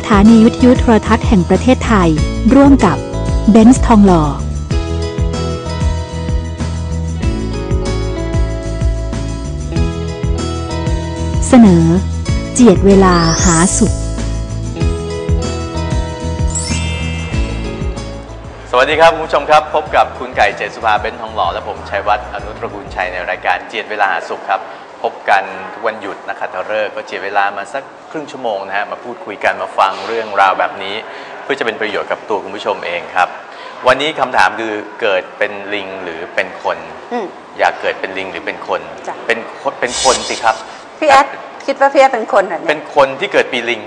สถานีวิทยุโทรทัศน์แห่งประเทศไทย ร่วมกับเบนซ์ทองหล่อเสนอ เจียดเวลาหาสุข สวัสดีครับคุณผู้ชมครับ พบกับคุณไก่เจษสุภาเบนซ์ทองหล่อและผมชัยวัฒน์อนุตรกูลชัยในรายการเจียดเวลาหาสุขครับ พบกันทุกวันหยุดนะครับเลิกษ์ก็เจียดเวลามาสักครึ่งชั่วโมงนะฮะมาพูดคุยกันมาฟังเรื่องราวแบบนี้ เพื่อจะเป็นประโยชน์กับตัวคุณผู้ชมเองครับ วันนี้คำถามคือเกิดเป็นลิงหรือเป็นคน อืม อยากเกิดเป็นลิงหรือเป็นคน จ้ะ เป็นคนเป็นคนสิครับ พี่แอดคิดว่าพี่แอดเป็นคนเหรอเป็เนี่ยนคนที่เกิดปีลิง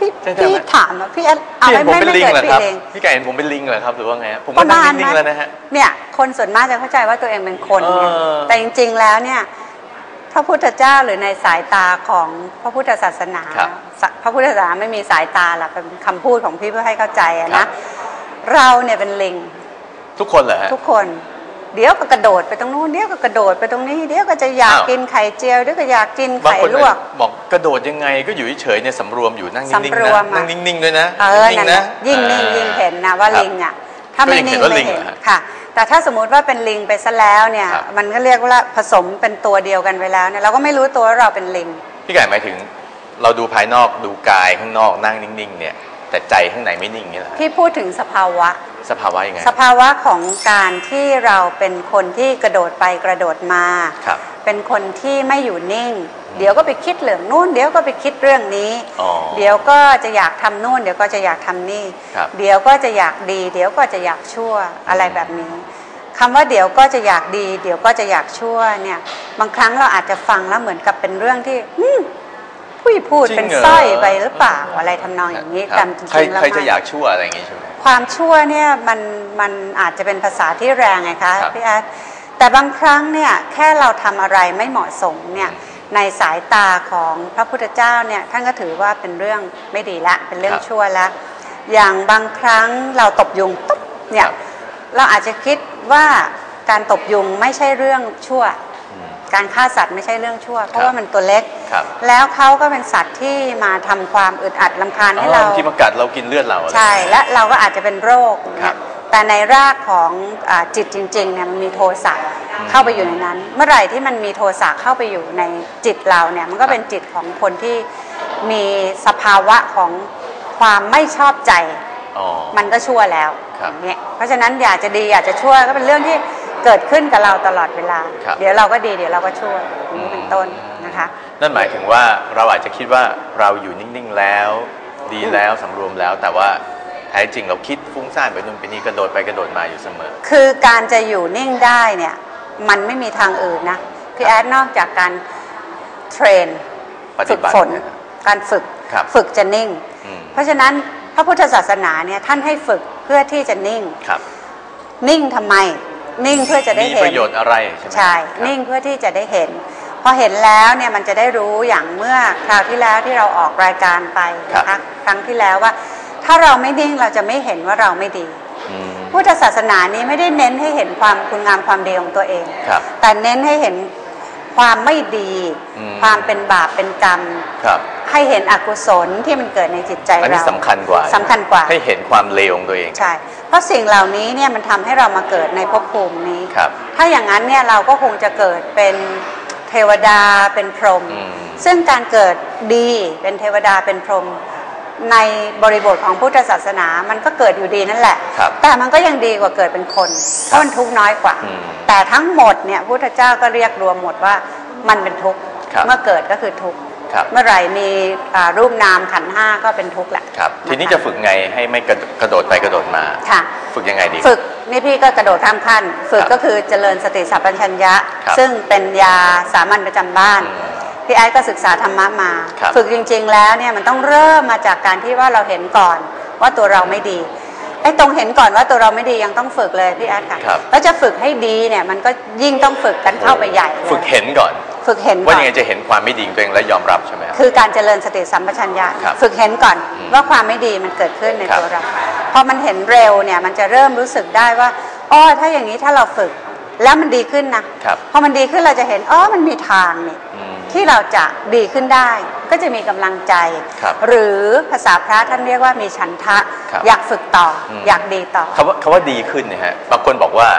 พี่ใช่ไหม พี่ถามว่าพี่แอดเอาพี่เห็นผมไม่เป็นไม่ลิงเกิดเหรอพี่ครับเองพี่ไก่เห็นผมเป็นลิงเหรอครับหรือว่าไงฮะผมปก็ระนั่มางณนิ่งๆแล้วนะฮะ เนี่ย คนส่วนมากจะเข้าใจว่าตัวเองเป็นคนเออไงแต่จริงๆแล้วเนี่ย พระพุทธเจ้าหรือในสายตาของพระพุทธศาสนา ครับสะพระพุทธศาสนาไม่มีสายตาหรอกเป็นคำพูดของพี่เพื่อให้เข้าใจอะครันะบ เราเนี่ยเป็นลิงทุกคนเหรอฮะ ทุกคน เดี๋ยวก็กระโดดไปตรงนู้นเดี๋ยวก็กระโดดไปตรงนี้เดี๋ยวก็จะอยากอ้าว กินไข่เจียวเดี๋ยวก็อยากกินบางไข่คนลวก บอกกระโดดยังไงก็อยู่เฉยๆเนี่ยสำรวมอยู่นั่งนิ่งสำๆรนะวมอะ นั่งนิ่งๆด้วยนะเออนิ่นั่งนๆน่ะนะยิ่งนิ่งอ่ายิ่งเห็นนะว่าครับลิงอะถ้าไม่ก็ยังเห็นิ่นงว่าไม่ลิงเห็นเหรอฮะค่ะ แต่ถ้าสมมุติว่าเป็นลิงไปซะแล้วเนี่ย ครับ มันก็เรียกว่าผสมเป็นตัวเดียวกันไปแล้วเนี่ยเราก็ไม่รู้ตัวว่าเราเป็นลิง พี่ไก่หมายถึงเราดูภายนอกดูกายข้างนอกนั่งนิ่งๆ เนี่ย แต่ใจข้างในไม่นิ่งนี่แหละที่พูดถึงสภาวะ สภาวะยังไง สภาวะของการที่เราเป็นคนที่กระโดดไปกระโดดมา ครับ เป็นคนที่ไม่อยู่นิ่ง เดี๋ยวก็ไปคิดเรื่องนู่น เดี๋ยวก็ไปคิดเรื่องนี้อ๋อเดี๋ยวก็จะอยากทำนู่น เดี๋ยวก็จะอยากทำนี่ครับเดี๋ยวก็จะอยากดี เดี๋ยวก็จะอยากชั่วอะไรแบบนี้คำว่าเดี๋ยวก็จะอยากดี เดี๋ยวก็จะอยากชั่วเนี่ย บางครั้งเราอาจจะฟังแล้วเหมือนกับเป็นเรื่องที่อืมผู้พูดจริงเป็นเหรอสร้อยไปหรือเปล่าอะไรทำนองอย่างนี้ครับแต่จใครริงๆแล้วใครจะไม่อยากชั่วอะไรอย่างงี้ใช่ไหมความชั่วเนี่ยมันมันอาจจะเป็นภาษาที่แรงไงคะครับพี่แอด แต่บางครั้งเนี่ยแค่เราทำอะไรไม่เหมาะสมเนี่ยในสายตาของพระพุทธเจ้าเนี่ยท่านก็ถือว่าเป็นเรื่องไม่ดีละ เป็นเรื่องครับชั่วละอย่างบางครั้งเราตบยุงตุ๊บเนี่คยรับเราอาจจะคิดว่าการตบยุงไม่ใช่เรื่องชั่วอืมการฆ่าสัตว์ไม่ใช่เรื่องชั่ว เพครัราะบว่ามันตัวเล็กครับแล้วเขาก็เป็นสัตว์ที่มาทำความอึดอัดลำคาญให้เราอ๋อที่มากัดเรากินเลือดเราอะไรใช่และเราก็อาจจะเป็นโรคครับ แต่ในรากของอาจิตจริงๆเนี่ยมันมีโทสะเข้าไปอยู่ในนั้น เมื่อไหร่ที่มันมีโทสะเข้าไปอยู่ในจิตเราเนี่ยมันก็เป็นจิตของคนที่มีสภาวะของความไม่ชอบใจอ๋อมันก็ชั่วแล้วครับอย่างเนี่ยเพราะฉะนั้นอยากจะดีอยากจะชั่วก็เป็นเรื่องที่เกิดขึ้นกับเราตลอดเวลาครับเดี๋ยวเราก็ดีเดี๋ยวเราก็ชั่วอย่างนี้เป็นต้นนะคะนั่นหมายถึงว่าเราอาจจะคิดว่าเราอยู่นิ่งๆแล้ว ดีแล้วสำรวมแล้วแต่ว่าแท้จริงเราคิดฟุ้งซ่านไปนู่นไปนี่กระโดดไปกระโดดมาอยู่เสมอ คือการจะอยู่นิ่งได้เนี่ยมันไม่มีทางอื่นนะพี่แอดนอกจากการเทรนปฏิฝึกบัติฝนเนี่ยนะการฝึกครับฝึกจะนิ่งอืมเพราะฉะนั้นพระพุทธศาสนาเนี่ยท่านให้ฝึกเพื่อที่จะนิ่งครับ นิ่งทำไม นิ่งเพื่อจะได้มีเห็นประโยชน์อะไรใช่ไหมใช่ครับนิ่งเพื่อที่จะได้เห็นพอเห็นแล้วเนี่ยมันจะได้รู้อย่างเมื่อคราวที่แล้วที่เราออกรายการไปนะคะครั้งที่แล้วว่า ถ้าเราไม่นิ่งเราจะไม่เห็นว่าเราไม่ดีอืมพุทธศาสนานี้ไม่ได้เน้นให้เห็นความคุณงามความดีของตัวเองครับแต่เน้นให้เห็นความไม่ดีอืมความเป็นบาปเป็นกรรมครับให้เห็นอกุศลที่มันเกิดในจิตใจอันนี้เราสำคัญกว่าสำคัญกว่า ให้เห็นความเลวของตัวเอง ใช่ เพราะสิ่งเหล่านี้เนี่ยมันทำให้เรามาเกิดในภพภูมินี้ครับถ้าอย่างนั้นเนี่ยเราก็คงจะเกิดเป็นเทวดาเป็นพรหมอืมซึ่งการเกิดดีเป็นเทวดาเป็นพรหม ในบริบทของพุทธศาสนา มันก็เกิดอยู่ดีนั่นแหละครับแต่มันก็ยังดีกว่าเกิดเป็นคนเพราะมันทุกข์น้อยกว่าอืมแต่ทั้งหมดเนี่ยพุทธเจ้าก็เรียกรวมหมดว่ามันเป็นทุกข์ครับเมื่อเกิดก็คือทุกข์ครับเมื่อไหร่มีอ่ารูปนามขันธ์ห้าก็เป็นทุกข์แหละครับ ทีนี้คจะฝึกไงให้ไม่กระกระโดดไปกระโดดมาค่ะฝึกยังไงดี ฝึกนี่พี่ก็กระโดดข้ามขั้น ฝึกครับก็คือเจริญสติสัพพัญญะครับซึ่งเป็นยาสามัญประจำบ้านอืม พี่ไอ้ก็ศึกษาธรรมะมา ครับ ฝึกจริง ๆ แล้วเนี่ยมันต้องเริ่มมาจากการที่ว่าเราเห็นก่อนว่าตัวเราไม่ดีไอ้ตรงเห็นก่อนว่าตัวเราไม่ดียังต้องฝึกเลยพี่แอดค่ะครับ แล้วจะฝึกให้ดีเนี่ยมันก็ยิ่งต้องฝึกกันเข้าไปใหญ่เลยฝึกเห็นก่อน ฝึกเห็นก่ว่าอน ยังไงจะเห็นความไม่ดีของตัวเองและยอมรับใช่ไหมครับ คือการเจริญสติสัมปชัญญะครับฝึกเห็นก่อนอืมว่าความไม่ดีมันเกิดขึ้นในครับตัวเราพอมันเห็นเร็วเนี่ยมันจะเริ่มรู้สึกได้ว่าอ๋อถ้าอย่างนี้ถ้าเราฝึกแล้วมันดีขึ้นนะครับพอมันดีขึ้นเราจะเห็นอ๋อมันมีทางนี่อืม ที่เราจะดีขึ้นได้ ก็จะมีกำลังใจครับหรือภาษาพระท่านเรียกว่ามีฉันทะครับอยากฝึกต่ออมอยากดีต่อคำว่าคำว่าดีขึ้นเนี่ยฮะบางคนบอกว่า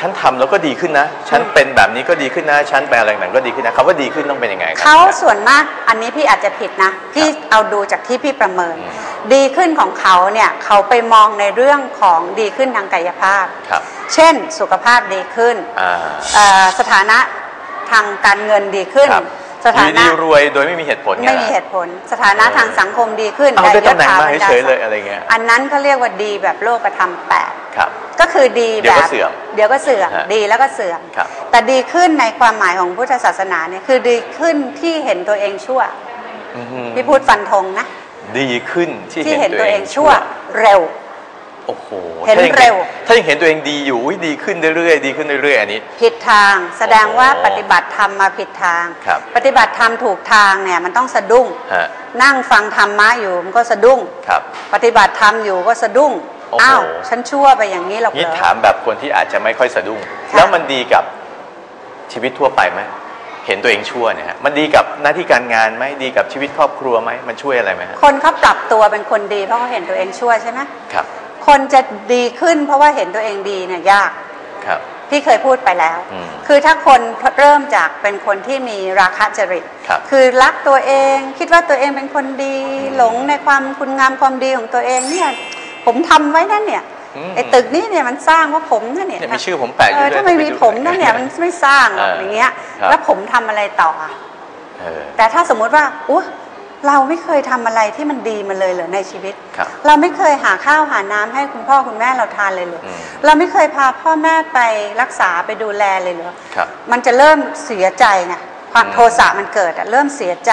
ฉันทำแล้วก็ดีขึ้นนะ ฉันเป็นแบบนี้ก็ดีขึ้นนะ ฉันไปอะไรต่างๆก็ดีขึ้นนะคำว่าดีขึ้นต้องเป็นยังไงครัเขาส่วนมากอันนี้พี่อาจจะผิดนะ พี่ครับเอาดูจากที่พี่ประเมินอืมดีขึ้นของเขาเนี่ยเขาไปมองในเรื่องของดีขึ้นทางกายภาพครับเช่นสุขภาพดีขึ้นอ่าเอ่อสถานะทางการเงินดีขึ้นครับ สถาอยู่นะดีรวยโดยไม่มีเหตุผลไงไม่มีเหตุผล สถานะเออทางสังคมดีขึ้นเอาได้ยศตำแหน่งมาบรรดเฉยๆเลยอะไรเงี้ยอันนั้นเขาเรียกว่าดีแบบโลกธรรมแปดครับก็คือดีเดี๋แบยวก็บเสื่อมเดี๋ยวก็เสื่อมฮะดีแล้วก็เสื่อมครับแต่ดีขึ้นในความหมายของพุทธศาสนาเนี่ยคือดีขึ้นที่เห็นตัวเองชั่วอือฮึพี่พูดฟันธงนะดีขึ้นที่ที่เห็เห็นนตัตัววเอเองงชั่วเร็ว โอ้โหเห็นถ้ายังเร็ว ถ้ายังเห็นตัวเองดีอยู่อุ๊ยดีขึ้นเรื่อยๆดีขึ้นเรื่อยๆอันนี้ ผิดทางแสดงว่าโอ้โหปฏิบัติธรรมมาผิดทาง ครับ ปฏิบัติธรรมถูกทางเนี่ยมันต้องสะดุ้ง ฮะนั่งฟังธรรมะอยู่มันก็สะดุ้ง ครับ ปฏิบัติธรรมอยู่ก็สะดุ้งโอ้โห อ้าวฉันชั่วไปอย่างนี้หรอกเหนี่รอ ถามแบบคนที่อาจจะไม่ค่อยสะดุ้ง ค่ะ แล้วมันดีกับชีวิตทั่วไปไหมเห็นตัวเองชั่วเนี่ยฮะมันดีกับหน้าที่การงานไหมดีกับชีวิตครอบครัวไหมมันช่วยอะไรไหมฮะคนเขาปรับตัวเป็นคนดีเพราะเขาเห็นตัวเองชั่วใช่ไหม ครับ คนจะดีขึ้น เพราะว่าเห็นตัวเองดีเนี่ยยากครับพี่เคยพูดไปแล้วอืมคือถ้าคนเริ่มจากเป็นคนที่มีราคะจริตครับอรักตัวเองคิดว่าตัวเองเป็นคนดีหลงในความคุณงามความดีของตัวเองเนี่ยผมทำไว้นั่นเนี่ยอืมไอ้ตึกนี้เนี่ยมันสร้างเพราะผมนั่นเนี่ยเนี่ยมีชื่อผมแปะอยู่เออด้วยถ้าไม่มีผมนั่นเนี่ยมันไม่สร้างหรอกเอออย่างเงี้ยครับแล้วผมทำอะไรต่ออะเออแต่ถ้าสมมุติว่าอุ๊ย เราไม่เคยทำอะไรที่มันดีมาเลยเหรอในชีวิตครับเราไม่เคยหาข้าวหาน้ำให้คุณพ่อคุณแม่เราทานเลยเหรออืมเราไม่เคยพาพ่อแม่ไปรักษาไปดูแลเลยเหรอครับมันจะเริ่มเสียใจไงความอืมโทสะมันเกิดอะเริ่มเสียใจ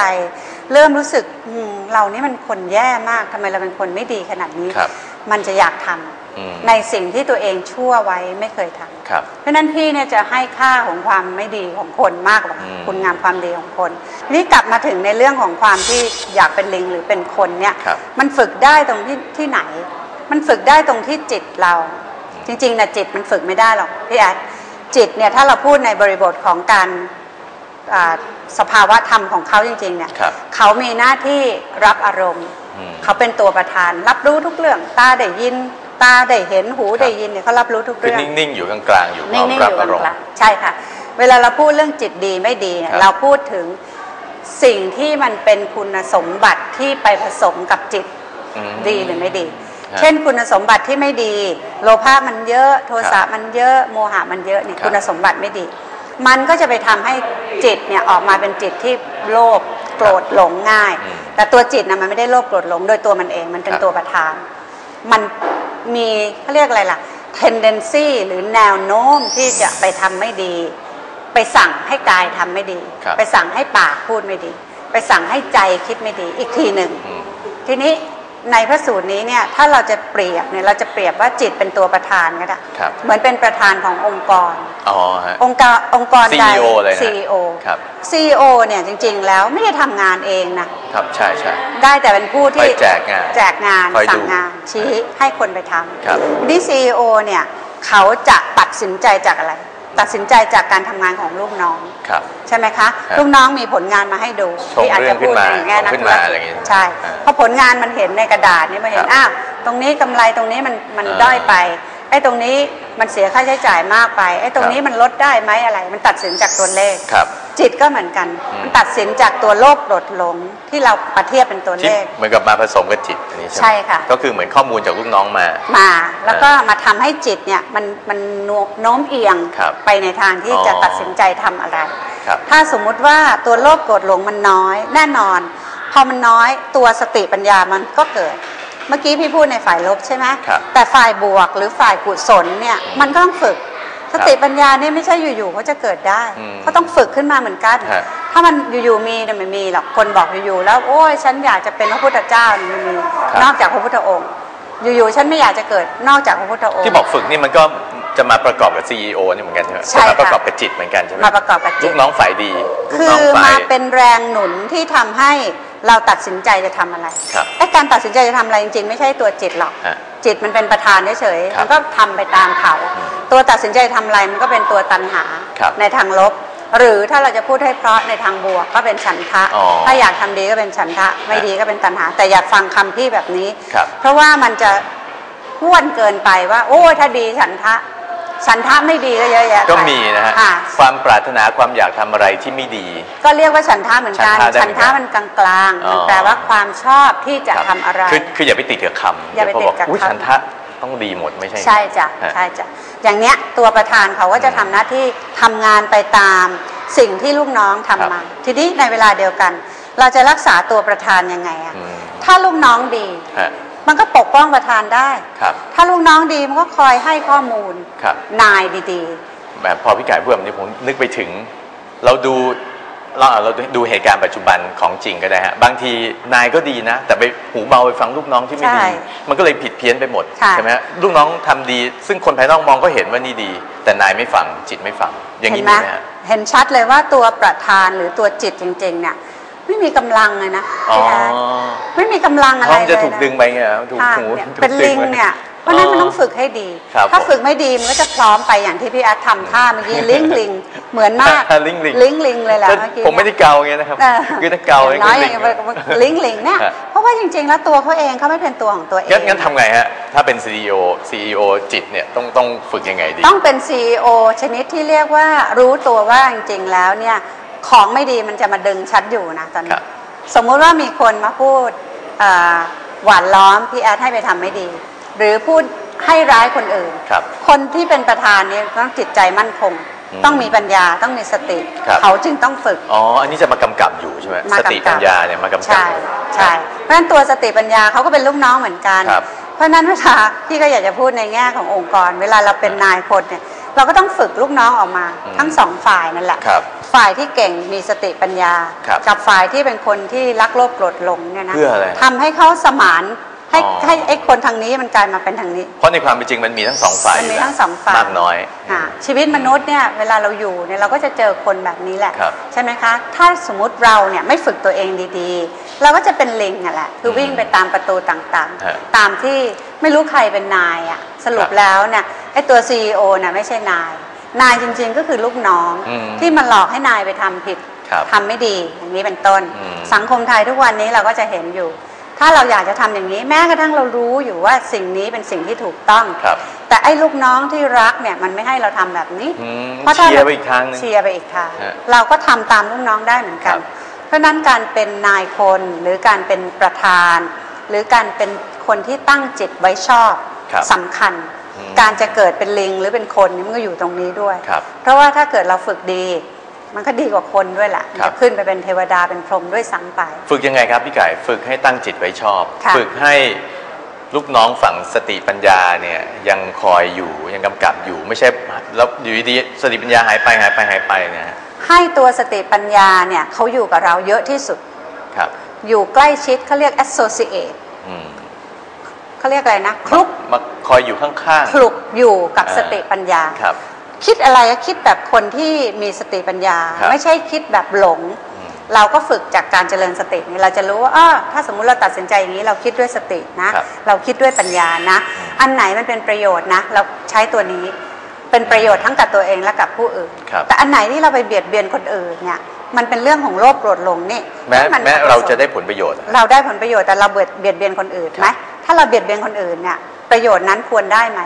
เริ่มรู้สึกอืมเรานี่มันคนแย่มากทำไมเราเป็นคนไม่ดีขนาดนี้ครับ มันจะอยากทำอืมในสิ่งที่ตัวเองชั่วไว้ไม่เคยทำครับเพราะฉะนั้นพี่เนี่ยจะให้ค่าของความไม่ดีของคนมากกว่าอืมคุณงามความดีของคนทีนี้กลับมาถึงในเรื่องของความที่อยากเป็นลิงหรือเป็นคนเนี่ยครับมันฝึกได้ตรงที่ที่ไหน มันฝึกได้ตรงที่จิตเรา จริงๆนะจิตมันฝึกไม่ได้หรอกพี่แอดจิตเนี่ยถ้าเราพูดในบริบทของการอ่าสภาวะธรรมของเขาจริงๆเนี่ยครับเขามีหน้าที่รับอารมณ์อืม เขาเป็นตัวประธาน รับรู้ทุกเรื่อง ตาได้ยิน ตาได้เห็นหูได้ยินเนี่ยเขารับรู้ทุกคือเรื่องนิ่งๆอยู่กลางๆอยู่พร้นิ่อมงๆรัอบยู่กอารมณ์ลางๆใช่ค่ะ เวลาเราพูดเรื่องจิตดีไม่ดีเนี่ยครับเราพูดถึงสิ่งที่มันเป็นคุณสมบัติที่ไปผสมกับจิตอืมดีหรือไม่ดีฮะเช่นคุณสมบัติที่ไม่ดี โลภะมันเยอะโทสะครับมันเยอะโมหะมันเยอะนี่ครับคุณสมบัติไม่ดี มันก็จะไปทำให้จิตเนี่ยออกมาเป็นจิตที่โลภ โกรธหลงง่ายอืมแต่ตัวจิตนะมันไม่ได้โลภโกรธหลงโดยตัวมันเองมันเป็นครับตัวประธาน มันมีเขาเรียกอะไรล่ะ tendency หรือแนวโน้มที่จะไปทำไม่ดี ไปสั่งให้กายทำไม่ดีครับไปสั่งให้ปากพูดไม่ดี ไปสั่งให้ใจคิดไม่ดีอีกทีหนึ่งอืมทีนี้ ในพระสูตรนี้เนี่ยถ้าเราจะเปรียบเนี่ยเราจะเปรียบว่าจิตเป็นตัวประธานก็ได้ครับเหมือนเป็นประธานขององค์กรอ๋อฮะองค์กรองค์กรใด CEO เลยนะ CEO ครับ CEO เนี่ยจริง ๆ แล้วไม่ได้ทำงานเองนะครับใช่ใช่ได้แต่เป็นผู้ที่คอยแจกงานแจกงานคอยดูสั่งงานชี้ให้คนไปทครับำทีนี้ CEO เนี่ยเขาจะตัดสินใจจากอะไร ตัดสินใจจากการทำงานของลูกน้อง ครับ ใช่ไหมคะ ครับ ลูกน้องมีผลงานมาให้ดูส่งที่อาจจะพูดเรื่องขึ้นมาในแง่นักส่งขึ้นธุรมากิอะไรจอย่างงี้ ใช่อ่าเพราะผลงานมันเห็นในกระดาษนี่มาเห็นครับอ้าวตรงนี้กำไรตรงนี้มันมันอ่าด้อยไป ไอ้ตรงนี้มันเสียค่าใช้จ่ายมากไป ไอ้ตรงครับนี้มันลดได้ไหมอะไร มันตัดสินจากตัวเลขครับ จิตก็เหมือนกันอืมมันตัดสินจากตัวโลภโกรธหลงที่เราประเทียบเป็นตัวที่เลขเหมือนกับมาผสมกับจิตอันนี้ใช่ไหมใช่ค่ะ ก็คือเหมือนข้อมูลจากลูกน้องมา มาแล้วก็มาทำให้จิตเนี่ยมันมันโน้มเอียงครับไปในทางที่อ๋อจะตัดสินใจทำอะไร ครับถ้าสมมุติว่าตัวโลภโกรธหลงมันน้อย แน่นอน พอมันน้อยตัวสติปัญญามันก็เกิด เมื่อกี้พี่พูดในฝ่ายลบใช่ไหมครับแต่ฝ่ายบวกหรือฝ่ายกุศลเนี่ยมันก็ต้องฝึกสติปัญญาเนี่ยไม่ใช่อยู่ๆเขาจะเกิดได้อืมเขาต้องฝึกขึ้นมาเหมือนกันฮะถ้ามันอยู่ๆมีเนี่ยไม่มีหรอกคนบอกอยู่ๆแล้วโอ้ยฉันอยากจะเป็นพระพุทธเจ้าเนี่ยไม่มีครับนอกจากพระพุทธองค์ อยู่ๆฉันไม่อยากจะเกิดนอกจากพระพุทธองค์ที่บอกฝึกนี่มันก็จะมาประกอบกับ CEO นี่เหมือนกันใช่ไหมใช่จะมาค่ะประกอบกับจิตเหมือนกันใช่ไหมมาประกอบกับจิลูตกน้องฝ่ายดีลูกคืน้องอฝ่ามายเป็นแรงหนุนที่ทำให้ เราตัดสินใจจะทำอะไรครับไอ้การตัดสินใจจะทำอะไรจริงๆ ไม่ใช่ตัวจิตหรอกฮะจิตมันเป็นประธานเฉยๆครับมันก็ทำไปตามเขา ตัวตัดสินใจทำอะไรมันก็เป็นตัวตันหาครับในทางลบ หรือถ้าเราจะพูดให้เพราะในทางบวกก็เป็นฉันทะอ๋อถ้าอยากทำดีก็เป็นฉันทะ ไม่ดีก็เป็นตัณหา แต่อย่าฟังคำพี่แบบนี้ครับเพราะว่ามันจะห้วนเกินไปว่า โอ้ยถ้าดีฉันทะ ฉันทะไม่ดีก็เยอะแยะไปก็มีนะฮะค่ะ ความปรารถนาความอยากทำอะไรที่ไม่ดี ก็เรียกว่าฉันทะเหมือนกัน ฉันทะได้ฉันทะมันกลางๆอ๋อ มันแปลว่าความชอบที่จะครับทำอะไร คือคืออย่าไปติดกับคำอย่าไปเวติดกับพวบอกอุ๊ยคำ ฉันทะต้องดีหมดไม่ใช่ใช่จ้ะฮะใช่จ้ะอย่างเนี้ยตัวประธานเขาก็จะทำหน้าที่ทำงานไปตามสิ่งที่ลูกน้องทำมา ทีนี้ในเวลาเดียวกัน เราจะรักษาตัวประธานยังไงอะอืมถ้าลูกน้องดี ฮะ มันก็ปกป้องประธานได้ ครับ ถ้าลูกน้องดีมันก็คอยให้ข้อมูลครับ นายดีแบบพอพี่ไก่พูดแบบนี้ผมนึกไปถึง เราดูเราเราดูเหตุการณ์ปัจจุบันของจริงก็ได้ฮะบางทีนายก็ดีนะ แต่ไปหูเบาไปฟังลูกน้องที่ไม่ดี มันก็เลยผิดเพี้ยนไปหมดใช่ไหมฮะลูกน้องทำดี ซึ่งคนภายนอกมองก็เห็นว่านี่ดี แต่นายไม่ฟังจิตไม่ฟังๆอย่างเห็นี้นไหมมีไหมฮะเห็นชัดเลยว่าตัวประธานหรือตัวจิตจริงๆเนี่ย ไม่มีกำลังเลยนะอ๋อพี่แอดไม่มีกำลังอะไรท้องเลยจะถูกนะดึงไปไงครับถูกค่ะหูเนี่ยถูกเป็นดึลิงไปเนี่ยเพราะฉะนั้นมันต้องฝึกให้ดีครับถ้าผมฝึกไม่ดีมันก็จะพร้อมไปอย่างที่พี่อาร์ตทำท่าเมื่อกี้ลิงลิงเหมือนมากลิงลิงลิงลิงเลยแหละแต่เมื่อกี้ผมไม่ได้เกาไงนะครับเออคือถ้าเกาอย่างน้อยก็อย่างลิงลิงลิงเนี่ยฮะเพราะว่าจริง ๆ แล้วตัวเขาเองเขาไม่เป็นตัวของตัวเองงั้นงั้นทำไงฮะถ้าเป็น CEO CEO จิตเนี่ยต้องต้องฝึกยังไงดี ต้องเป็น CEO ชนิดที่เรียกว่ารู้ตัวว่าจริงๆแล้วเนี่ย ของไม่ดีมันจะมาดึงชัดอยู่นะตอนครันี้บสมมุติว่ามีคนมาพูดอ่าหวานล้อมพี่แอดให้ไปทำไม่ดี หรือพูดให้ร้ายคนอื่นครับคนที่เป็นประธานเนี่ยต้องจิตใจมั่นคงอืมต้องมีปัญญาต้องมีสติครับเขาจึงต้องฝึกอ๋ออันนี้จะมากำกับอยู่ใช่ไหมมาสกำกับติปัญญาเนี่ยมากำกับใช่ใช่เพราะฉะนั้นตัวสติปัญญาเขาก็เป็นลูกน้องเหมือนกันครับเพราะฉะนั้นเวลาพี่ก็อยากจะพูดในแง่ขององค์กร เวลาเราเป็นนายคนเนี่ย เราก็ต้องฝึกลูกน้องออกมา อืมทั้งสองฝ่ายนั่นแหละ ครับฝ่ายที่เก่งมีสติปัญญา ครับกับฝ่ายที่เป็นคนที่รักโลภโกรธหลงเนี่ยนะเพื่ออะไรทำให้เขาสมานให้อ๋อ ให้ไอ้คนทางนี้มันกลายมาเป็นทางนี้ เพราะในความเป็นจริงมันมีทั้งสองฝ่ายมันมียู่แล้วทั้งสองฝ่าย มากน้อย ค่ะชีวิตมนุษย์เนี่ยเวลาเราอยู่เนี่ยเราก็จะเจอคนแบบนี้แหละ ครับใช่ไหมคะ ถ้าสมมติเราเนี่ยไม่ฝึกตัวเองดีๆ เราก็จะเป็นลิงอะแหละคือวิ่งไปตามประตูต่างฮะๆ ตามที่ ไม่รู้ใครเป็นนายอะสรุคปรับแล้วเนี่ยไอ้ตัว CEO น่ะไม่ใช่นาย นายจริง ๆ ก็คือลูกน้องอืมที่มาหลอกให้นายไปทำผิดครับทำไม่ดีอย่างนี้เป็นต้นอืมสังคมไทยทุกวันนี้เราก็จะเห็นอยู่ ถ้าเราอยากจะทำอย่างนี้ แม้กระทั่งเรารู้อยู่ว่าสิ่งนี้เป็นสิ่งที่ถูกต้องครับแต่ไอ้ลูกน้องที่รักเนี่ยมันไม่ให้เราทำแบบนี้อืมเพราะถ้าเชียร์ไปอีกทางหนึงเชียร์ไปอีกทางฮะเราก็ทำตามลูกน้องได้เหมือนกัคนรับเพราะฉะนั้นการเป็นนายคนหรือการเป็นประธาน หรือการเป็น คนที่ตั้งจิตไว้ชอบครับสำคัญ อืมการจะเกิดเป็นลิงหรือเป็นคนนี่มันก็อยู่ตรงนี้ด้วย ครับเพราะว่าถ้าเกิดเราฝึกดี มันก็ดีกว่าคนด้วยแหละครับจะขึ้นไปเป็นเทวดาเป็นพรหมด้วยซ้ำไป ฝึกยังไงครับพี่ไก่ฝึกให้ตั้งจิตไว้ชอบ ค่ะ ฝึกให้ลูกน้องฝั่งสติปัญญาเนี่ยยังคอยอยู่ยังกำกับอยู่ไม่ใช่แล้วอยู่ดีๆสติปัญญาหายไปหายไปหายไปเนี่ยฮะให้ตัวสติปัญญาเนี่ยเขาอยู่กับเราเยอะที่สุด ครับอยู่ใกล้ชิดเขาเรียก associate อืม เขาเรียกอะไรนะคลุกมาคอยอยู่ข้างคลุกอยู่กับอ่าสติปัญญาๆครับ คิดอะไรก็คิดแบบคนที่มีสติปัญญาครับไม่ใช่คิดแบบหลงอืมเราก็ฝึกจากการเจริญสตินี่เราจะรู้ว่าอ้อถ้าสมมุติเราตัดสินใจอย่างนี้เราคิดด้วยสตินะครับเราคิดด้วยปัญญานะอืมอันไหนมันเป็นประโยชน์นะ เราใช้ตัวนี้เป็นประโยชน์ทั้งกับตัวเองและกับผู้อื่นครับแต่อันไหนที่เราไปเบียดเบียนคนอื่นเนี่ยมันเป็นเรื่องของโลภโกรธหลงนี่แม้นแม้เราจะได้ผลประโยชน์อะเราได้ผลประโยชน์แต่เราเบียดเบียดเบียนคนอื่นไหม ถ้าเราเบียดเบียนคนอื่นเนี่ยประโยชน์นั้นควรได้ไหม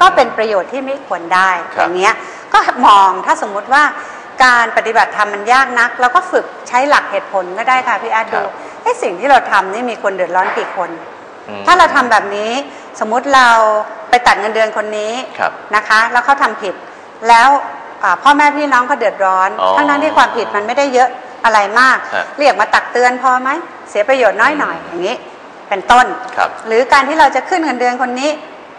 ก็เป็นประโยชน์ที่ไม่ควรได้ครัอบย่างเงี้ยก็มองถ้าสมมุติว่าการปฏิบัติธรรมมันยากนักเราก็ฝึกใช้หลักเหตุผลก็ได้ค่ะพี่อาร์ตดูไอ้สิ่งที่เราทำนี่มีคนเดือดร้อนกี่คนอืมถ้าเราทำแบบนี้สมมุติเราไปตัดเงินเดือนคนนี้ครับนะคะ แล้วเขาทำผิด แล้วอ่าพ่อแม่พี่น้องเขาเดือดร้อนอ๋อทั้งนั้นที่ความผิดมันไม่ได้เยอะอะไรมากฮะเรียกมาตักเตือนพอไหมเสียประโยชน์น้อยหน่อยอย่างนี้ เป็นต้นครับหรือการที่เราจะขึ้นเงินเดือนคนนี้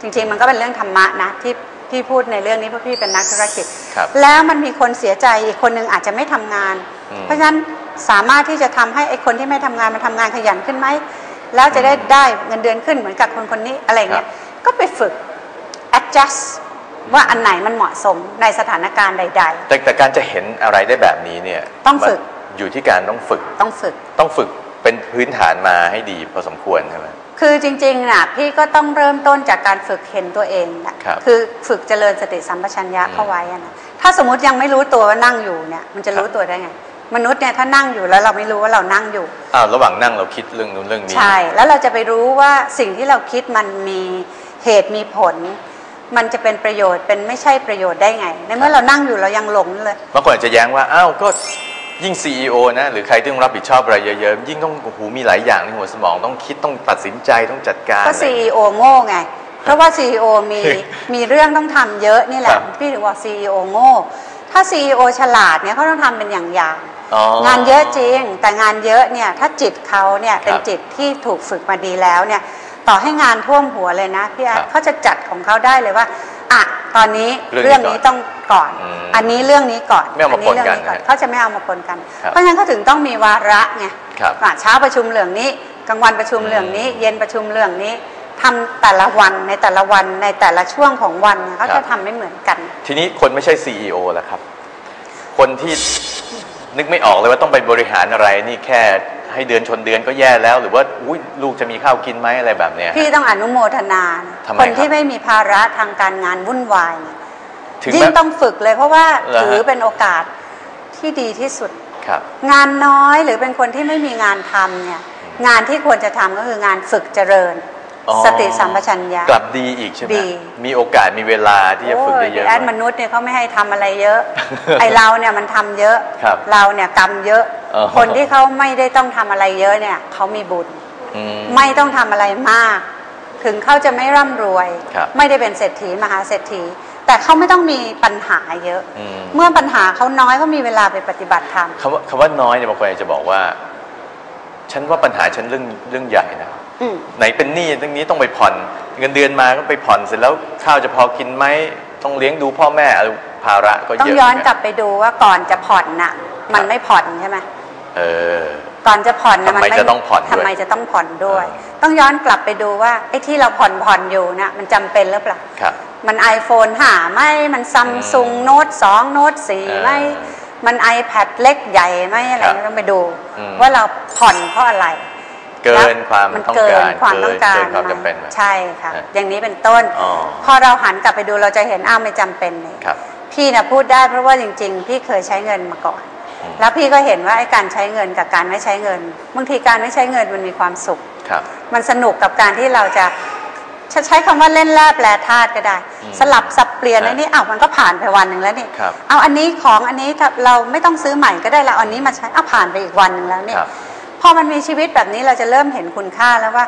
จริงๆมันก็เป็นเรื่องธรรมะนะที่ที่พูดในเรื่องนี้เพราะพี่เป็นนักธุรกิจครับแล้วมันมีคนเสียใจอีกคนนึงอาจจะไม่ทำงานอืมเพราะฉะนั้นสามารถที่จะทำให้ไอ้คนที่ไม่ทำงานมันทำงานขยันขึ้นไหมแล้วจะได้ได้เงินเดือนขึ้นเหมือนกับคนคนนี้อะไรเงี้ยก็ไปฝึก adjust ว่าอันไหนมันเหมาะสมในสถานการณ์ใดแต่แต่การจะเห็นอะไรได้แบบนี้เนี่ยต้องฝึกมันอยู่ที่การต้องฝึกๆต้องฝึกต้องฝึก เป็นพื้นฐานมาให้ดีพอสมควรใช่ไหมคือจริงๆน่ะพี่ก็ต้องเริ่มต้นจากการฝึกเห็นตัวเองนะครับอฝึกเจริญสติสัมปชัญญะอืมเข้าไว้อะนะถ้าสมมติยังไม่รู้ตัวว่านั่งอยู่เนี่ยมันจะรู้ตัวได้ไง มนุษย์เนี่ยถ้านั่งอยู่แล้วเราไม่รู้ว่าเรานั่งอยู่อ้าวระหว่างนั่งเราคิดเรื่องนู้นเรื่องนี้ ใช่แล้วเราจะไปรู้ว่าสิ่งที่เราคิดมันมีเหตุมีผล มันจะเป็นประโยชน์เป็นไม่ใช่ประโยชน์ได้ไง ในเมื่อเรานั่งอยู่เรายังหลงเลยบางคนอาจจะแย้งว่าอ้าวก็ ยิ่ง CEO นะหรือใครที่ต้องรับผิดชอบอะไรเยอะๆ ยิ่งต้องโอ้โหมีหลายอย่างในหัวสมองต้องคิดต้องตัดสินใจต้องจัดการก็อะไร CEO โง่ไง เพราะว่า CEO มีคือมีเรื่องต้องทำเยอะนี่แหครัละบพี่ถึงว่า CEO โง่ ถ้า CEO ฉลาดเนี่ยเขาต้องทำเป็นอย่างๆอ๋องานเยอะจริง แต่งานเยอะเนี่ยถ้าจิตเขาเนี่ยเป็นครับจิตที่ถูกฝึกมาดีแล้วเนี่ยต่อให้งานท่วมหัวเลยนะพี่อาร์ตครับเขาจะจัดของเขาได้เลยว่าอะ ตอนนี้เรื่เรื่อองงนี้นี้ก่อนต้องก่อนอืมอันนี้เรื่องนี้ก่อนไม่เอามาปนกันเรื่องนะฮะเขาจะไม่เอามาปนกันครับเพราะฉะนั้นเขาถึงต้องมีวาระไงครับอะเช้าประชุมเรื่องนี้กลางวันประชุมอืมเรื่องนี้ เย็นประชุมเรื่องนี้ทำแต่ละวันในแต่ละวันในแต่ละช่วงของวันเนี่ยเขาจะทำไม่เหมือนกัน ทีนี้คนไม่ใช่ CEO แล้วครับ คนที่นึกไม่ออกเลยว่าต้องไปบริหารอะไรนี่แค่ ให้เดือนชนเดือนก็แย่แล้ว หรือว่าอุ๊ยลูกจะมีข้าวกินไหมอะไรแบบเนี้ย พี่ต้องอนุโมทนานะทำไมคนครับที่ไม่มีภาระทางการงานวุ่นวายเนี่ยถึงยิ่งแม้ต้องฝึกเลยเพราะว่าเหรอฮะ ถือเป็นโอกาสที่ดีที่สุด ครับ งานน้อยหรือเป็นคนที่ไม่มีงานทำเนี่ย งานที่ควรจะทำก็คืองานฝึกเจริญ อ๋อ สติสัมปชัญญะ กลับดีอีกใช่ไหมดี มีโอกาสมีเวลาที่จะฝึกได้เยอะ แอดกว่ามนุษย์เนี่ยเขาไม่ให้ทำอะไรเยอะ ไอเราเนี่ยมันทำเยอะ ครับ เราเนี่ยกรรมเยอะอ๋อ คนที่เขาไม่ได้ต้องทำอะไรเยอะเนี่ยเขามีบุญอืมไม่ต้องทำอะไรมาก ถึงเขาจะไม่ร่ำรวยครับไม่ได้เป็นเศรษฐีมหาเศรษฐี แต่เขาไม่ต้องมีปัญหาเยอะอืมเมื่อปัญหาเขาน้อยเขามีเวลาไปปฏิบัติธรรมคำว่าคำว่าน้อยเนี่ยบางคนอาจจะบอกว่า ฉันว่าปัญหาฉันเรื่องเรื่องใหญ่นะอืมไหนเป็นหนี้เรื่องนี้ต้องไปผ่อน เงินเดือนมาก็ไปผ่อนเสร็จแล้วข้าวจะพอกินไหมต้องเลี้ยงดูพ่อแม่อะไรภาระก็เยอะต้องย้อนเหมืกลับไปดูว่าก่อนจะผ่อนน่ะ มันไม่ผ่อนใช่ไหม เออก่อนจะผ่อนนะทำไมนจะต้องผ่อนด้วยทำไมจะต้องผ่อนด้วยอ่ต้องย้อนกลับไปดูว่าไอ้ที่เราผ่อนผ่อนอยู่น่ะมันจำเป็นหรือเปล่าครับมัน iPhone หาไหมมันซัมซุงอืมโน้ตสองโน้ตสี่อ่าไหมมัน iPad เล็กใหญ่ไหมอะไรครับต้องไปดูอืมว่าเราผ่อนเพราะอะไร เกินความมันต้องเกิกานรความต้องการเกินความจำเป็นมาไหมใช่ค่ะฮะอย่างนี้เป็นต้นอ๋อพอเราหันกลับไปดูเราจะเห็นอ้าวไม่จำเป็นเลยครับพี่นะพูดได้เพราะว่าจริง ๆ พี่เคยใช้เงินมาก่อนอืม แล้วพี่ก็เห็นว่าไอ้การใช้เงินกับการไม่ใช้เงินบางทีการไม่ใช้เงินมันมีความสุขครับมันสนุกกับการที่เราจะจะใช้คำว่าเล่นแร่แปลธาตุก็ได้อืมสลับสับเปลี่ยนฮะอันนี้อ้าวมันก็ผ่านไปวันหนึ่งแล้วนี่ครับเอาอันนี้ของอันนี้ถ้าเราไม่ต้องซื้อใหม่ก็ได้เราเอาอันนี้มาใช้อ้าวผ่านไปอีกวันหนึ่งแล้วเนี่ยครับพอมันมีชีวิตแบบนี้เราจะเริ่มเห็นคุณค่าแล้วว่า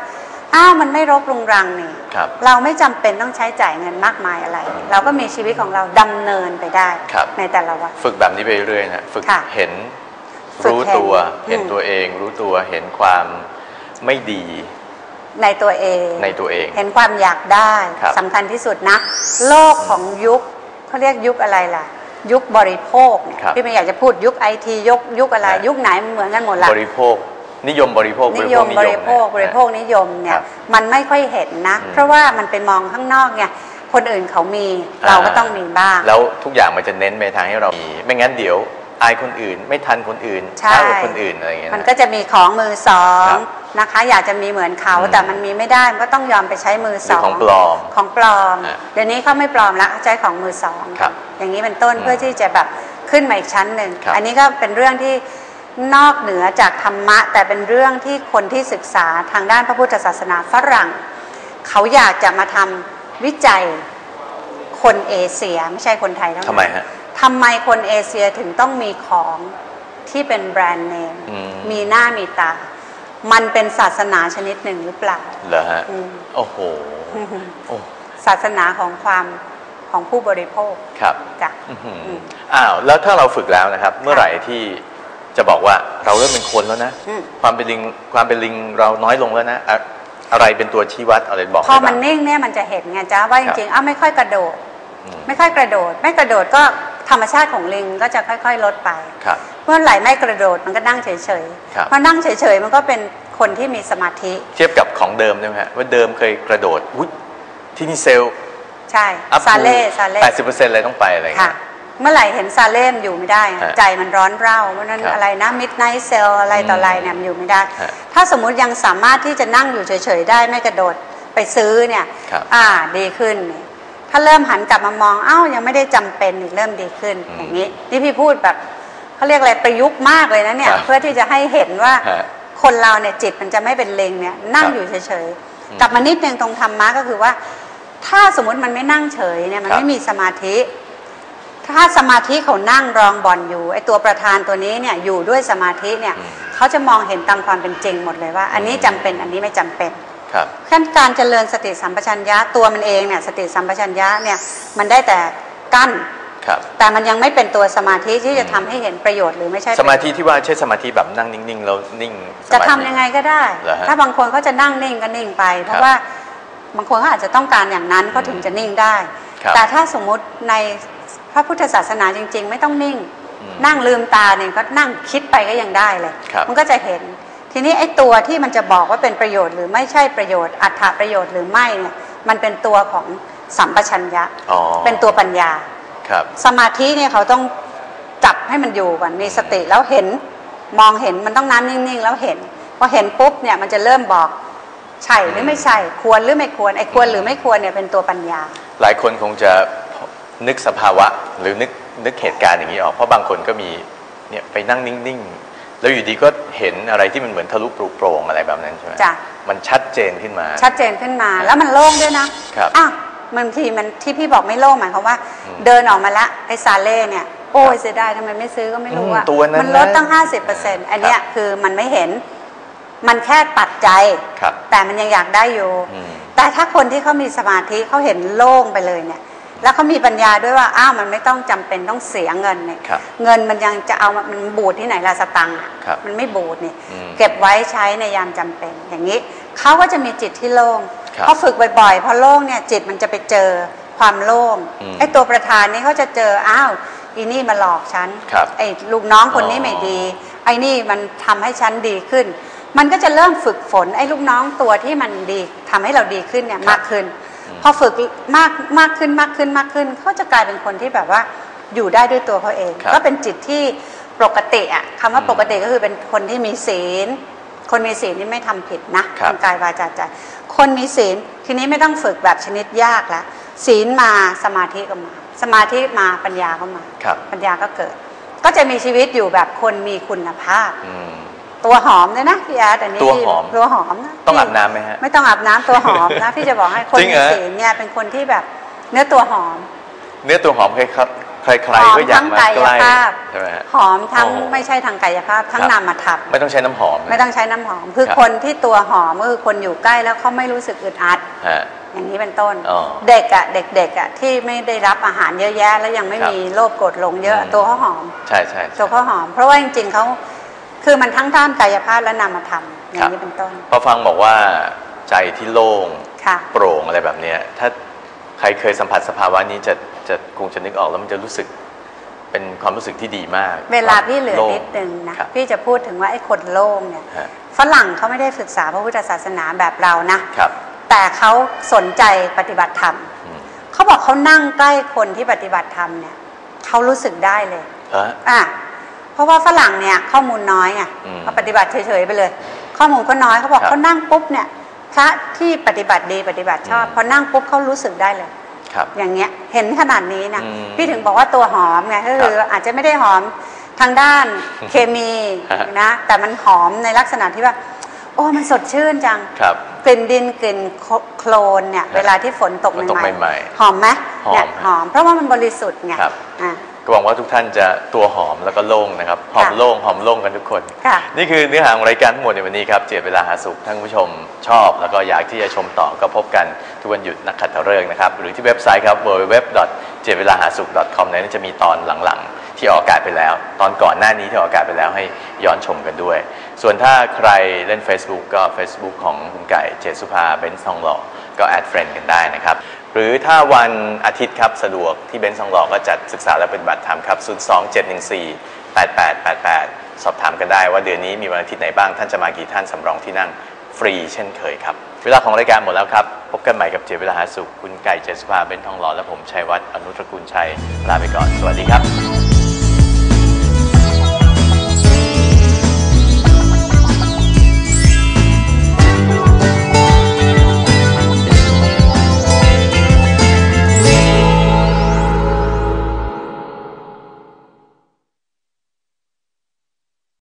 อ้าวมันไม่รบรุงรังนี่ครับเราไม่จำเป็นต้องใช้จ่ายเงินมากมายอะไร เราก็มีชีวิตของเราดำเนินไปได้ครับในแต่ละวันฝึกแบบนี้ไปเรื่อยๆนะฝึกค่ะเห็นฝึกรู้เห็นตัวเห็นอืมตัวเอง รู้ตัวเห็นความไม่ดีในตัวเองในตัวเอง เห็นความอยากได้ครับสำคัญที่สุดนะ โลกของยุคเขาเรียกยุคอะไรล่ะ ยุคบริโภคเนี่ยครับพี่ไม่อยากจะพูดยุคไอทียุคยุคอะไรครับยุคไหนมันเหมือนกันหมดละบริโภค นิยมบริโภคนิยมบริโภคนะบริโภคนิยมเนี่ครัยบมันไม่ค่อยเห็นนะอืมเพราะว่ามันไปมองข้างนอกไงคนอื่นเขามีเราก็ต้องมีบ้าง แล้วทุกอย่างมันจะเน้นไปทางให้เรามี ไม่งั้นเดี๋ยวอายคนอื่น ไม่ทันคนอื่นใช่ช้ากว่าคนอื่นอะไรอย่างเงี้ยมันนะก็จะมีของมือสอคงรับนะคะ อยากจะมีเหมือนเขาอืมแต่มันมีไม่ได้มันก็ต้องยอมไปใช้มือหสรือองของปลอมของปลอมอะเดี๋ยวนี้เขาไม่ปลอมแล้วใช้ของมือสองครับอย่างนี้เป็นต้นอืมเพื่อที่จะแบบขึ้นมาอีกชั้นหนึ่งครับอันนี้ก็เป็นเรื่องที่ นอกเหนือจากธรรมะ แต่เป็นเรื่องที่คนที่ศึกษาทางด้านพระพุทธศาสนาฝรั่ง เขาอยากจะมาทำวิจัยคนเอเชียไม่ใช่คนไทยเท่านั้นทำไมฮะทำไมคนเอเชียถึงต้องมีของที่เป็นแบรนด์เนมอืมมีหน้ามีตา มันเป็นศาสนาชนิดหนึ่งหรือเปล่าเหรอฮะอืมโอ้โหโอ้ศาสนาของความของผู้บริโภคครับจ้ะอื้อหืออืมอ้าวแล้วถ้าเราฝึกแล้วนะครับ เมื่อไหร่ที่ จะบอกว่าเราเริ่มเป็นคนแล้วนะอืมความเป็นลิงความเป็นลิงเราน้อยลงแล้วนะอะอะไรเป็นตัวชี้วัดอะไรบอกพอได้มันบ้างนิ่งเนี่ยมันจะเห็นไงจ้าว่าจริงๆอ้าวไม่ค่อยกระโดดอืมไม่ค่อยกระโดด ไม่กระโดดก็ธรรมชาติของลิงก็จะค่อย ๆ ลดไปครับเมื่อไหร่ไม่กระโดดมันก็นั่งเฉยครับๆพอนั่งเฉยๆมันก็เป็นคนที่มีสมาธิ เทียบกับของเดิมใช่ไหมฮะว่าเดิมเคยกระโดดอุ๊ยที่นี่เซลล์ใช่อัพซาเล่ซาเล่แปดสิบเปอร์เซ็นต์เลยต้องไปอะไรอย่างค่ะเงี้ย เมื่อไหร่เห็นซาเล่มอยู่ไม่ได้อะฮะใจมันร้อนเร่าเพราะฉะนั้นครับอะไรนะมิดไนท์เซลอะไรต่ออะไรเนี่ยมันอยู่ไม่ได้ฮะถ้าสมมุติยังสามารถที่จะนั่งอยู่เฉยๆได้ไม่กระโดดไปซื้อเนี่ยครับอ่าดีขึ้นเนี่ยถ้าถ้าเริ่มหันกลับมามองเอ้ายังไม่ได้จำเป็นอีกเริ่มดีขึ้นอืมอย่างนี้นี่พี่พูดแบบเขาเรียกอะไรประยุกต์มากเลยนะเนี่ยครับเพื่อที่จะให้เห็นว่าฮะคนเราเนี่ยจิตมันจะไม่เป็นเลงเนี่ยนั่งครับอยู่เฉยอืมๆกลับมานิดนึงตรงธรรมะก็คือว่า ถ้าสมมติมันไม่นั่งเฉยเนี่ยมันครับไม่มีสมาธิ ถ้าสมาธิเขานั่งรองบอลอยู่ไอตัวประธานตัวนี้เนี่ยอยู่ด้วยสมาธิเนี่ยอืมเขาจะมองเห็นตามความเป็นจริงหมดเลยว่า อันนี้จำเป็นอันนี้ไม่จำเป็นครับขั้นการเจริญสติสัมปชัญญะตัวมันเองเนี่ยสติสัมปชัญญะเนี่ยมันได้แต่กั้นครับแต่มันยังไม่เป็นตัวสมาธิที่จะทำให้เห็นประโยชน์หรือไม่ใช่ สมาธิที่ว่าใช่สมาธิแบบนั่งนิ่งๆแล้วนิ่งสจะมาธิทำยังไงก็ได้เหรอฮะถ้าบางคนเขาจะนั่งนิ่งก็นิ่งไป เพครัราะบว่าบางคนเขาอาจจะต้องการอย่างนั้นเขาถึงจะนิ่งได้ครับแต่ถ้าสมมุติใน พระพุทธศาสนาจริง ๆ ไม่ต้องนิ่งอืมนั่งลืมตาเนี่ยก็นั่งคิดไปก็ยังได้เลยครับมันก็จะเห็น ทีนี้ไอ้ตัวที่มันจะบอกว่าเป็นประโยชน์หรือไม่ใช่ประโยชน์อัตถประโยชน์หรือไม่เนี่ยมันเป็นตัวของสัมปชัญญะอ๋อเป็นตัวปัญญาครับสมาธิเนี่ยเขาต้องจับให้มันอยู่ก่อนมีสติแล้วเห็นมองเห็นมันต้องน้ำนิ่งๆ แล้วเห็นพอเห็นปุ๊บเนี่ยมันจะเริ่มบอกใช่หรือไม่ใช่ควรหรือไม่ควรไอ้ควรหรือไม่ควรเนี่ยเป็นตัวปัญญา หลายคนคงจะ นึกสภาวะหรือนึกนึกเหตุการณ์อย่างนี้ออก เพราะบางคนก็มีเนี่ยไปนั่งนิ่งๆ แล้วอยู่ดีก็เห็นอะไรที่มันเหมือนทะลุปลุโปร่งอะไรแบบนั้นใช่ไหมจ้ะมันชัดเจนขึ้นมา ชัดเจนขึ้นมาแล้วมันโล่งด้วยนะครับอะบางทีมันที่พี่บอกไม่โล่งหมายความว่าอืมเดินออกมาละไอ้ซาเล่เนี่ยโอ้ยเสียดายทำไมไม่ซื้อก็ไม่รู้อืมอะตัวนั้นมันลดตั้งนะ50%อันเนี้ยคือมันไม่เห็นมันแค่ตัดใจครับแต่มันยังอยากได้อยู่อืมแต่ถ้าคนที่เขามีสมาธิเขาเห็นโล่งไปเลยเนี่ย แล้วเขามีปัญญาด้วยว่าอ้าวมันไม่ต้องจำเป็นต้องเสียเงินเนี่ยครับเงินมันยังจะเอามามันบูดที่ไหนละสตังค์อะครับมันไม่บูดนี่อืมเก็บไว้ใช้ในยามจำเป็น อย่างนี้เขาก็จะมีจิตที่โล่งครับพอฝึกบ่อยๆพอโล่งเนี่ยจิตมันจะไปเจอความโล่งอืมไอ้ตัวประธานนี่เขาจะเจออ้าวอีนี่มาหลอกฉันครับไอ้ลูกน้องคนนี้อ๋อไม่ดี ไอ้นี่มันทำให้ฉันดีขึ้น มันก็จะเริ่มฝึกฝนไอ้ลูกน้องตัวที่มันดีทำให้เราดีขึ้นเนี่ยมากขึ้น พอฝึกมากมากขึ้นมากขึ้นมากขึ้นเขาจะกลายเป็นคนที่แบบว่าอยู่ได้ด้วยตัวเขาเองครับก็เป็นจิตที่ปกติอะคำว่าอืมปกติก็คือเป็นคนที่มีศีล คนมีศีลนี่ไม่ทำผิดนะครับทางกายวาจาใจ คนมีศีลทีนี้ไม่ต้องฝึกแบบชนิดยากละศีลมาสมาธิก็มา สมาธิมาปัญญาก็มาครับปัญญาก็เกิด ก็จะมีชีวิตอยู่แบบคนมีคุณภาพอืม ตัวหอมเลยนะพี่อาร์ตอันนี้ตัวหอม ตัวหอมนะต้องพี่อาบน้ำไหมฮะ ไม่ต้องอาบน้ำตัวหอมนะพี่จะบอกให้คนจริงมีเหรอศีลเนี่ยเป็นคนที่แบบเนื้อตัวหอม เนื้อตัวหอมใครครับใครหอๆมก็อยากทั้งมากายใกล้ภาพ ใช่ไหมฮะ หอมทั้งโอ้ไม่ใช่ทางกายภาพทั้งครับ นามธรรม ไม่ต้องใช้น้ำหอมนะ ไม่ต้องใช้น้ำหอม คือครับ คนที่ตัวหอมก็คือคนอยู่ใกล้แล้วเขาไม่รู้สึกอึดอัด ฮะ อย่างนี้เป็นต้น อ๋อเด็กอะเด็กๆอะที่ไม่ได้รับอาหารเยอะแยะ แล้วยังไม่ครับมีโรคกรดหลงเยอะอืม ตัวเขาหอม ใช่ใช่ตัวเขาหอม เพราะว่าจริงๆเขา คือมันทั้งด้านกายภาพและนามธรรมอย่างนี้เป็นต้นพอฟังบอกว่าใจที่โล่งค่ะโปร่งอะไรแบบเนี้ยถ้าใครเคยสัมผัสสภาวะนี้จะจะคงจะนึกออกแล้วมันจะรู้สึกเป็นความรู้สึกที่ดีมาก เวลาพี่เหลือโงนิดนึงนะครับพี่จะพูดถึงว่าไอ้คนโล่งเนี่ยฮะฝรั่งเขาไม่ได้ศึกษาพระพุทธศาสนาแบบเรานะครับแต่เขาสนใจปฏิบัติธรรมอืมเขาบอกเขานั่งใกล้คนที่ปฏิบัติธรรมเนี่ยเขารู้สึกได้เลยฮะอะ เพราะว่าฝรั่งเนี่ยข้อมูลน้อยไงอืม เขาปฏิบัติเฉยๆไปเลย ข้อมูลก็น้อยเขาบอกครับเขานั่งปุ๊บเนี่ยพระที่ปฏิบัติดีปฏิบัติชอบอืม พอนั่งปุ๊บเขารู้สึกได้เลย ครับ อย่างเงี้ยเห็นขนาดนี้นะอืมพี่ถึงบอกว่าตัวหอมไงก็คืออาจจะไม่ได้หอมทางด้านเคมีฮะ นะแต่มันหอมในลักษณะที่ว่า โอ้มันสดชื่นจัง ครับ กลิ่นดินกลิ่นโคลนเนี่ย เวลาที่ฝนตกฝนตกใหม่ใหม่ๆหอมไหมหอมเนี่ยหอม เพราะว่ามันบริสุทธิ์ไงครับ อะ ก็หวังว่าทุกท่านจะตัวหอมแล้วก็โล่งนะครับหอมค่ะโล่งหอมโล่งกันทุกคน ค่ะ นี่คือเนื้อหาของรายการทั้งหมดในวันนี้ครับเจียดเวลาหาสุขท่านผู้ชมชอบ แล้วก็อยากที่จะชมต่อก็พบกันทุกวันหยุดนักขัตฤกษ์นะครับ หรือที่เว็บไซต์ครับ www. เจียดเวลาหาสุข .com นั้นจะมีตอนหลังๆ ที่ออกอากาศไปแล้ว ตอนก่อนหน้านี้ที่ออกอากาศไปแล้วให้ย้อนชมกันด้วย ส่วนถ้าใครเล่น Facebook ก็ Facebook ของคุณไก่เจษสุภาเบนซ์ทองหล่อก็แอดเฟรนด์กันได้นะครับ หรือถ้าวันอาทิตย์ครับสะดวกที่เบนซ์ทองหล่อก็จัดศึกษาและปฏิบัติธรรมครับ 02714 8888 สอบถามกันได้ว่าเดือนนี้มีวันอาทิตย์ไหนบ้างท่านจะมากี่ท่านสำรองที่นั่งฟรีเช่นเคยครับ เวลาของรายการหมดแล้วครับ พบกันใหม่กับเจเวลาหาสุข คุณไก่เจษภาเบนทองหล่อและผมชัยวัฒน์อนุตรกุลชัย ลาไปก่อน สวัสดีครับ